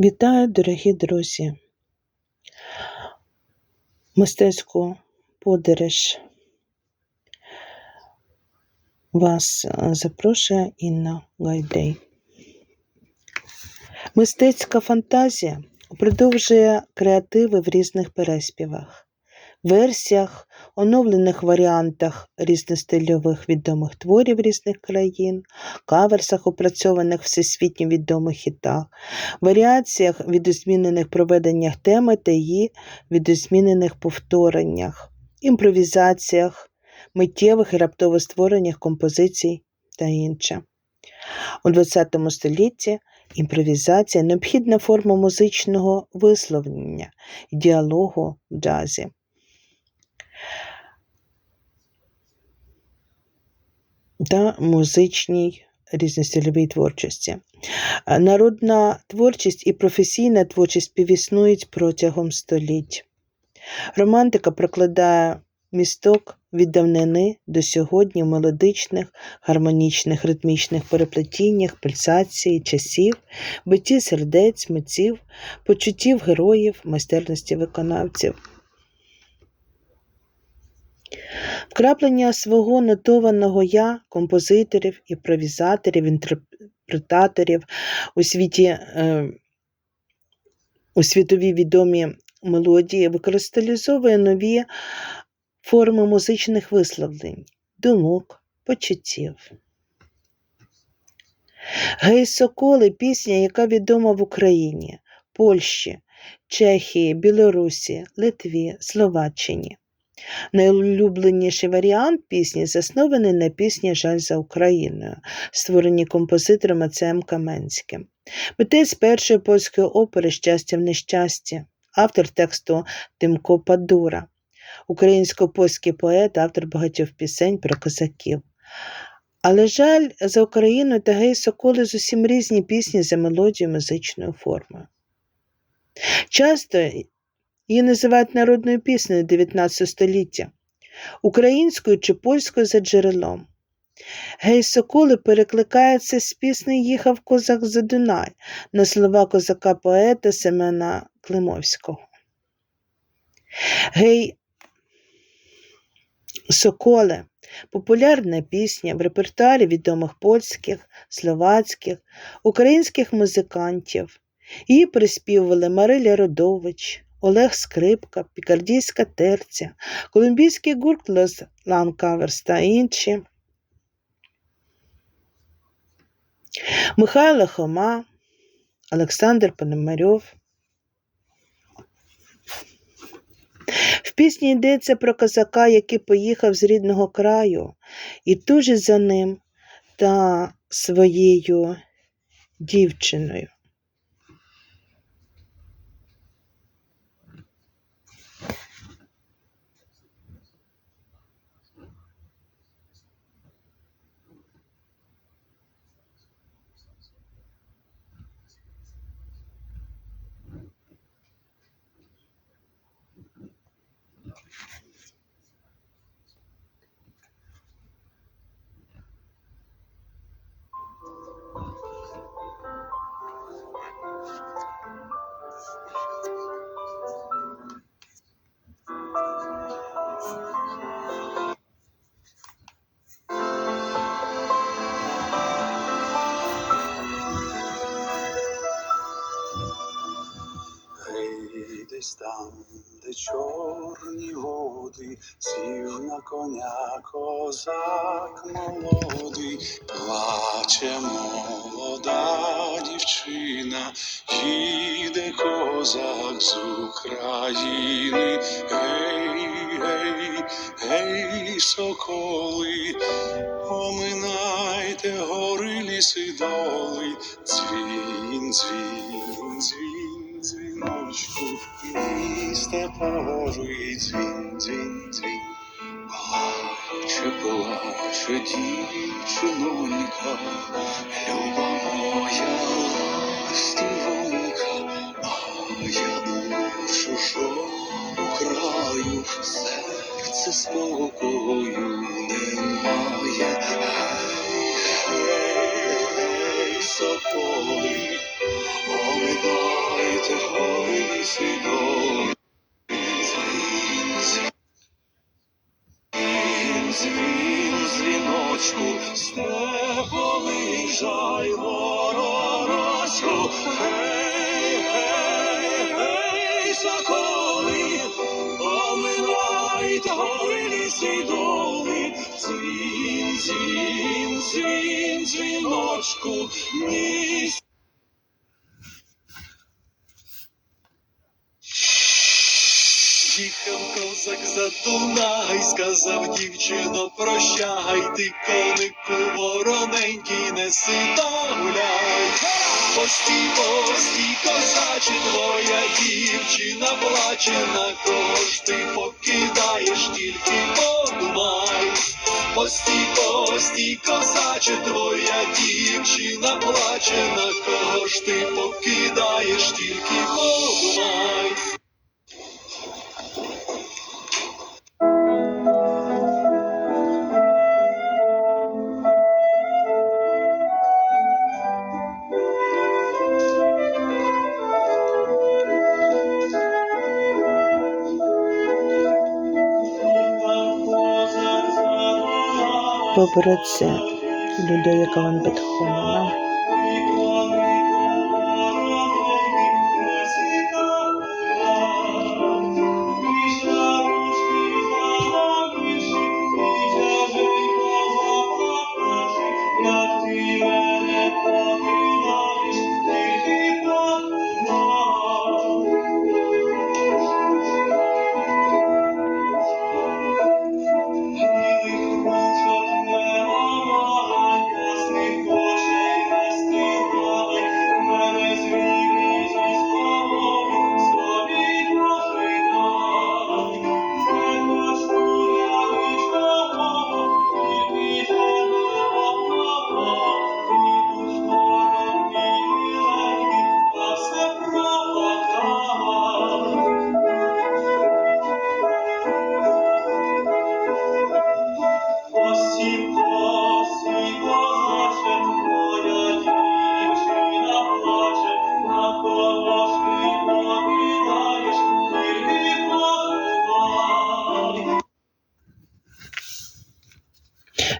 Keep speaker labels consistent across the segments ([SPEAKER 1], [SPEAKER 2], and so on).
[SPEAKER 1] Вітаю, дорогі друзі! Мистецьку подорож вас е, запрошує Інна Гайдей. Мистецька фантазія продовжує креативи в різних переспівах, версіях, оновлених варіантах різностильових відомих творів різних країн, каверсах, опрацьованих всесвітньо відомих хітах, варіаціях, відозмінених проведеннях теми та її відозмінених повтореннях, імпровізаціях, миттєвих і раптово створених композицій та інше. У ХХ столітті імпровізація необхідна форма музичного висловлення і діалогу в джазі. Та музичній різностильовій творчості. Народна творчість і професійна творчість співіснують протягом століть. Романтика прокладає місток від давнини до сьогодні в мелодичних, гармонічних, ритмічних переплетіннях, пульсації, часів, битті сердець, митців, почуттів героїв, майстерності виконавців. Вкраплення свого нотованого я, композиторів, імпровізаторів, інтерпретаторів у світі е, у світові відомі мелодії використалізовує нові форми музичних висловлень, думок, почуттів. Гей Соколи пісня, яка відома в Україні, Польщі, Чехії, Білорусі, Литві, Словаччині. Найулюбленіший варіант пісні заснований на пісні Жаль за Україною, створені композитором Ацем Каменським. Митець першої польської опери Щастя в нещасті, автор тексту Тимко Падура, українсько-польський поет, автор багатьох пісень про козаків. Але жаль за Україну та гей Соколи зовсім різні пісні за мелодією музичною формою. Часто Її називають народною піснею 19 століття, українською чи польською за джерелом. Гей Соколи перекликається з пісні Їхав козак за Дунай на слова козака поета Семена Климовського. Гей Соколе популярна пісня в репертуарі відомих польських, словацьких, українських музикантів. Її приспівували Мариля Родович. Олег Скрипка, Пікардійська терця, Колумбійський гурт Лос Ланкаверс та інші. Михайло Хома, Олександр Пономарьов. В пісні йдеться про козака, який поїхав з рідного краю і тужить за ним та своєю дівчиною.
[SPEAKER 2] Коня козак молодий, плаче молода дівчина, їде козак з України, гей, гей, гей, соколи, оминайте гори ліси доли, дзвін, дзвін, дзвін, дзвіночку, і степовий дзвін, дзвін, дзвін. Плаче, плаче дівчинонька, люба моя ластівонька, а я у чужому краю, серце спокою немає. Гей, гей, соколи, оминай Гей, гей, гей, соколи, оминайте гори ліси й доли. Дзвін, дзвін, дзвін, дзвіночку, ні Їхав козак за Дунай, сказав дівчино, прощай, ти конику вороненький, неси та гуляй. Постій, постій, козаче, твоя дівчина плаче, на кого покидаєш, тільки подумай. Постій, постій, козаче, твоя дівчина плаче, на кого покидаєш, тільки подумай.
[SPEAKER 1] Попри це, яка вам Бетховена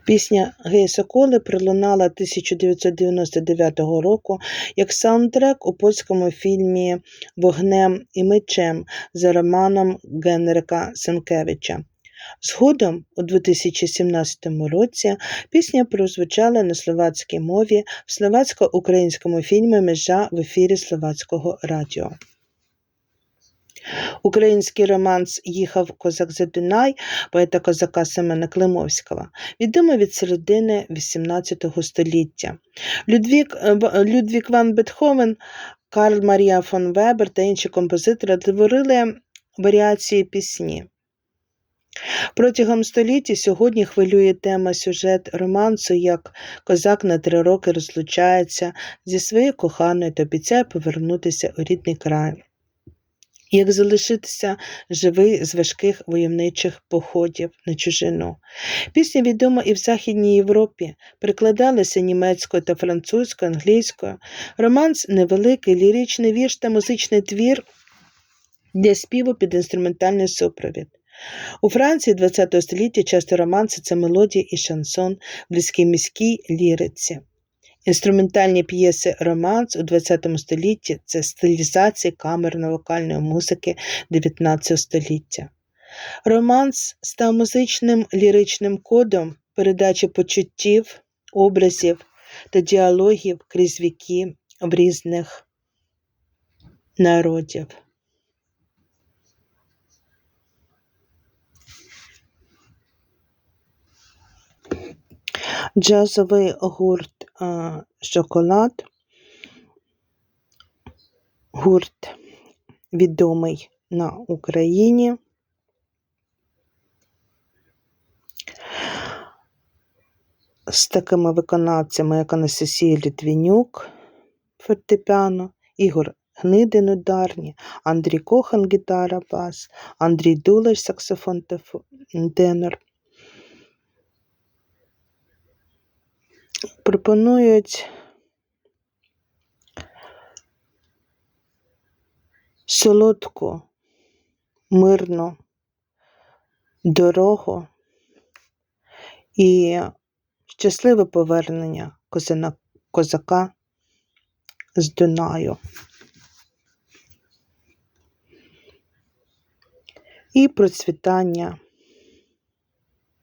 [SPEAKER 1] Пісня Гей Соколи пролунала 1999 року як саундтрек у польському фільмі Вогнем і мечем за романом Генрика Сенкевича. Згодом, у 2017 році, пісня прозвучала на словацькій мові в словацько-українському фільмі Межа в ефірі Словацького радіо. Український романс Їхав козак за Дунай поета козака Семена Климовського, відомий від середини XVIII століття. Людвік, е, Людвік ван Бетховен, Карл Марія фон Вебер та інші композитори творили варіації пісні. Протягом століття сьогодні хвилює тема сюжет романсу, як козак на три роки розлучається зі своєю коханою та обіцяє повернутися у рідний край. Як залишитися живий з важких войовничих походів на чужину. Пісня відома і в Західній Європі, перекладалася німецькою та французькою, англійською. Романс невеликий ліричний вірш та музичний твір для співу під інструментальний супровід. У Франції ХХ століття часто романси це мелодія і шансон, близькі міській ліриці. Інструментальні п'єси романс у ХХ столітті це стилізації камерно-вокальної музики ХІХ століття. Романс став музичним ліричним кодом передачі почуттів, образів та діалогів крізь віки в різних народів. Джазовий гурт Шоколад. Гурт відомий на Україні. З такими виконавцями, як Анастасія Літвінюк, фортепіано, Ігор Гнидин ударні, Андрій Кохан гітара, бас, Андрій Дулеш саксофон тенор. Пропонують солодку, мирну дорогу і щасливе повернення козака з Дунаю. І процвітання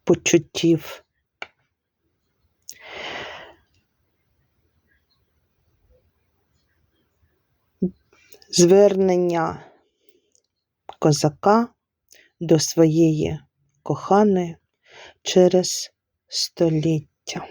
[SPEAKER 1] почуттів. Звернення козака до своєї коханої через століття.